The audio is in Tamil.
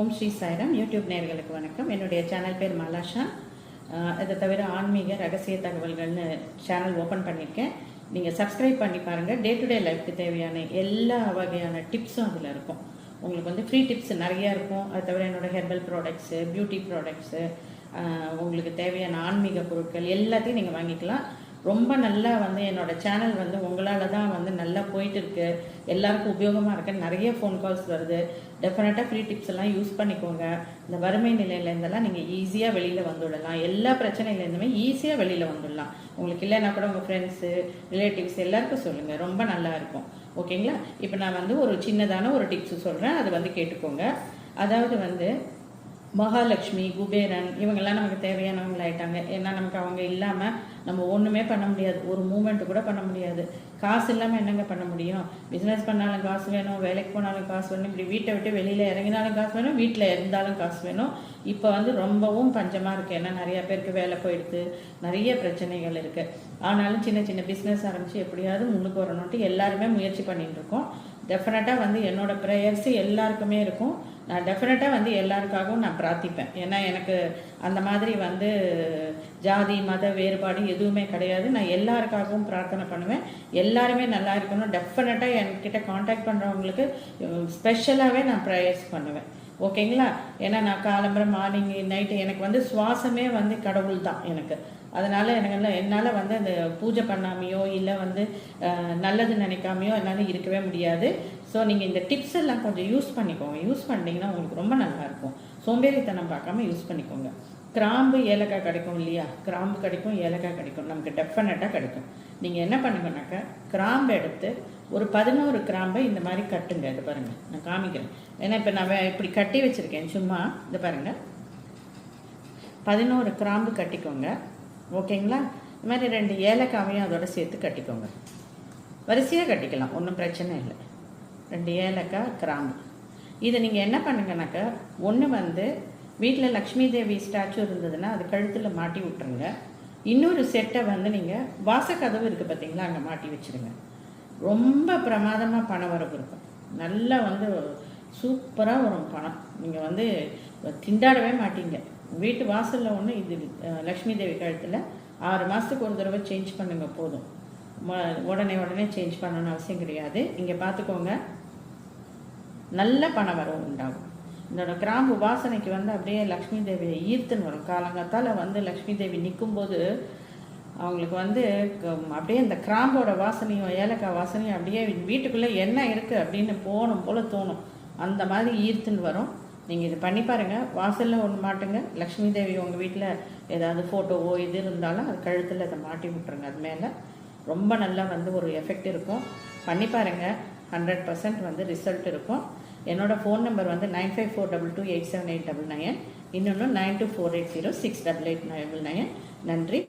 ஓம் ஸ்ரீ சாய்ராம். யூடியூப் நேர்களுக்கு வணக்கம். என்னுடைய சேனல் பேர் மலாஷா. இதை தவிர ஆன்மீக ரகசிய தகவல்கள்னு சேனல் ஓப்பன் பண்ணியிருக்கேன். நீங்கள் சப்ஸ்கிரைப் பண்ணி பாருங்கள் டே டு டே லைஃப்க்கு தேவையான எல்லா வகையான டிப்ஸும் அதில் இருக்கும். உங்களுக்கு வந்து ஃப்ரீ டிப்ஸ் நிறையா இருக்கும். அது தவிர என்னோடய ஹெர்பல் ப்ராடக்ட்ஸு பியூட்டி ப்ராடக்ட்ஸு உங்களுக்கு தேவையான ஆன்மீக பொருட்கள் எல்லாத்தையும் நீங்கள் வாங்கிக்கலாம். ரொம்ப நல்லா வந்து என்னோட சேனல் வந்து உங்களால் தான் வந்து நல்லா போயிட்டு இருக்கு எல்லாருக்கும் உபயோகமாக இருக்கு நிறைய ஃபோன் கால்ஸ் வருது. டெஃபினட்டாக ஃப்ரீ டிப்ஸ் எல்லாம் யூஸ் பண்ணிக்கோங்க. இந்த வறுமை நிலையிலேருந்தெல்லாம் நீங்கள் ஈஸியாக வெளியில் வந்துவிடலாம் எல்லா பிரச்சனையிலேருந்துமே ஈஸியாக வெளியில் வந்துடலாம் உங்களுக்கு இல்லைன்னா கூட உங்கள் ஃப்ரெண்ட்ஸு ரிலேட்டிவ்ஸ் எல்லாருக்கும் சொல்லுங்கள் ரொம்ப நல்லா இருக்கும். ஓகேங்களா இப்போ நான் வந்து ஒரு சின்னதான ஒரு டிப்ஸ் சொல்கிறேன் அது வந்து கேட்டுக்கோங்க. அதாவது வந்து மகாலட்சுமி குபேரன் இவங்கெல்லாம் நமக்கு தேவையானவங்க ஆயிட்டாங்க. ஏன்னா நமக்கு அவங்க இல்லாமல் நம்ம ஒன்றுமே பண்ண முடியாது. ஒரு மூமெண்ட்டு கூட பண்ண முடியாது. காசு இல்லாமல் என்னங்க பண்ண முடியும்? பிஸ்னஸ் பண்ணாலும் காசு வேணும். வேலைக்கு போனாலும் காசு வேணும். இப்படி வீட்டை விட்டு வெளியில் இறங்கினாலும் காசு வேணும். வீட்டில் இருந்தாலும் காசு வேணும். இப்போ வந்து ரொம்பவும் பஞ்சமாக இருக்குது ஏன்னா நிறைய பேருக்கு வேலை போயிடுது. நிறைய பிரச்சனைகள் இருக்குது ஆனாலும் சின்ன சின்ன பிஸ்னஸ் ஆரம்பித்து எப்படியாவது முன்னுக்கு வரணுன்ட்டு எல்லாருமே முயற்சி பண்ணிகிட்டு இருக்கோம். டெஃபினட்டாக வந்து என்னோடய ப்ரேயர்ஸ் எல்லாருக்குமே இருக்கும். நான் டெஃபினட்டாக வந்து எல்லாருக்காகவும் நான் பிரார்த்திப்பேன். ஏன்னா எனக்கு அந்த மாதிரி வந்து ஜாதி மத வேறுபாடு எதுவுமே கிடையாது. நான் எல்லாருக்காகவும் பிரார்த்தனை பண்ணுவேன். எல்லாருமே நல்லா இருக்கணும். டெஃபினட்டாக என்கிட்ட காண்டாக்ட் பண்ணுறவங்களுக்கு ஸ்பெஷலாகவே நான் ப்ரேயர்ஸ் பண்ணுவேன். ஓகேங்களா? ஏன்னா நான் காலம்பரம் மார்னிங் நைட்டு எனக்கு வந்து சுவாசமே வந்து கடவுள் தான் எனக்கு. அதனால் எனக்கு என்னால் வந்து அந்த பூஜை பண்ணாமையோ இல்லை வந்து நல்லது நினைக்காமையோ என்னால் இருக்கவே முடியாது. ஸோ நீங்கள் இந்த டிப்ஸ் எல்லாம் கொஞ்சம் யூஸ் பண்ணிக்கோங்க. யூஸ் பண்ணிங்கன்னா உங்களுக்கு ரொம்ப நல்லா இருக்கும். சோம்பேறித்தனம் பார்க்காம யூஸ் பண்ணிக்கோங்க. கிராம்பு ஏலக்காய் கிடைக்கும் இல்லையா? கிராம்பு கிடைக்கும் ஏலக்காய் கிடைக்கும். நமக்கு டெஃபினட்டாக கிடைக்கும். நீங்கள் என்ன பண்ணுங்கனாக்கா கிராம்பு எடுத்து ஒரு பதினோரு கிராம்பை இந்த மாதிரி கட்டுங்க இது பாருங்கள் நான் காமிக்கிறேன். ஏன்னா இப்போ நான் இப்படி கட்டி வச்சுருக்கேன் சும்மா இது பாருங்கள் பதினோரு கிராம்பு கட்டிக்கோங்க. ஓகேங்களா? இது மாதிரி ரெண்டு ஏலக்காவையும் அதோட சேர்த்து கட்டிக்கோங்க. வரிசையாக கட்டிக்கலாம் ஒன்றும் பிரச்சனை இல்லை. ரெண்டு ஏலக்காய் கிராம்பு. இதை நீங்கள் என்ன பண்ணுங்கனாக்கா ஒன்று வந்து வீட்டில் லக்ஷ்மி தேவி ஸ்டாச்சு இருந்ததுன்னா அது கழுத்தில் மாட்டி விட்டுருங்க. இன்னொரு செட்டை வந்து நீங்கள் வாசக்கதவு இருக்குது பார்த்தீங்களா அங்கே மாட்டி வச்சுருங்க. ரொம்ப பிரமாதமாக பண வரவு இருக்கும். நல்லா வந்து சூப்பராக வரும் பணம். நீங்கள் வந்து திண்டாடவே மாட்டீங்க. வீட்டு வாசலில் ஒன்று இது லக்ஷ்மி தேவி கழுத்தில் ஆறு மாதத்துக்கு ஒரு தடவை சேஞ்ச் பண்ணுங்க போதும். உடனே உடனே சேஞ்ச் பண்ணணும்னு அவசியம் கிடையாது. இங்கே பார்த்துக்கோங்க நல்ல பண வரவு உண்டாகும். இதோட கிராம்பு வாசனைக்கு வந்து அப்படியே லக்ஷ்மி தேவியை ஈர்த்துன்னு வரும். காலங்காத்தால் வந்து லக்ஷ்மி தேவி நிற்கும்போது அவங்களுக்கு வந்து க- அப்படியே இந்த கிராம்போட வாசனையும் ஏலக்காய் வாசனையும் அப்படியே வீட்டுக்குள்ளே என்ன இருக்குது அப்படின்னு போகணும் போல் தோணும். அந்த மாதிரி ஈர்த்துன்னு வரும். நீங்கள் இது பண்ணி பாருங்கள் வாசலில் ஒன்று மாட்டுங்க. லக்ஷ்மி தேவி உங்கள் வீட்டில் ஏதாவது ஃபோட்டோவோ இது இருந்தாலும் அது கழுத்தில் அதை மாட்டி விட்டுருங்க. அது மேலே ரொம்ப நல்லா வந்து ஒரு எஃபெக்ட் இருக்கும். பண்ணி பாருங்கள் ஹண்ட்ரட் பர்சன்ட் வந்து ரிசல்ட் இருக்கும். என்னோடய ஃபோன் நம்பர் வந்து nine five four double two eight seven eight double nine இன்னொன்று nine two four eight zero six double eight double nine நன்றி.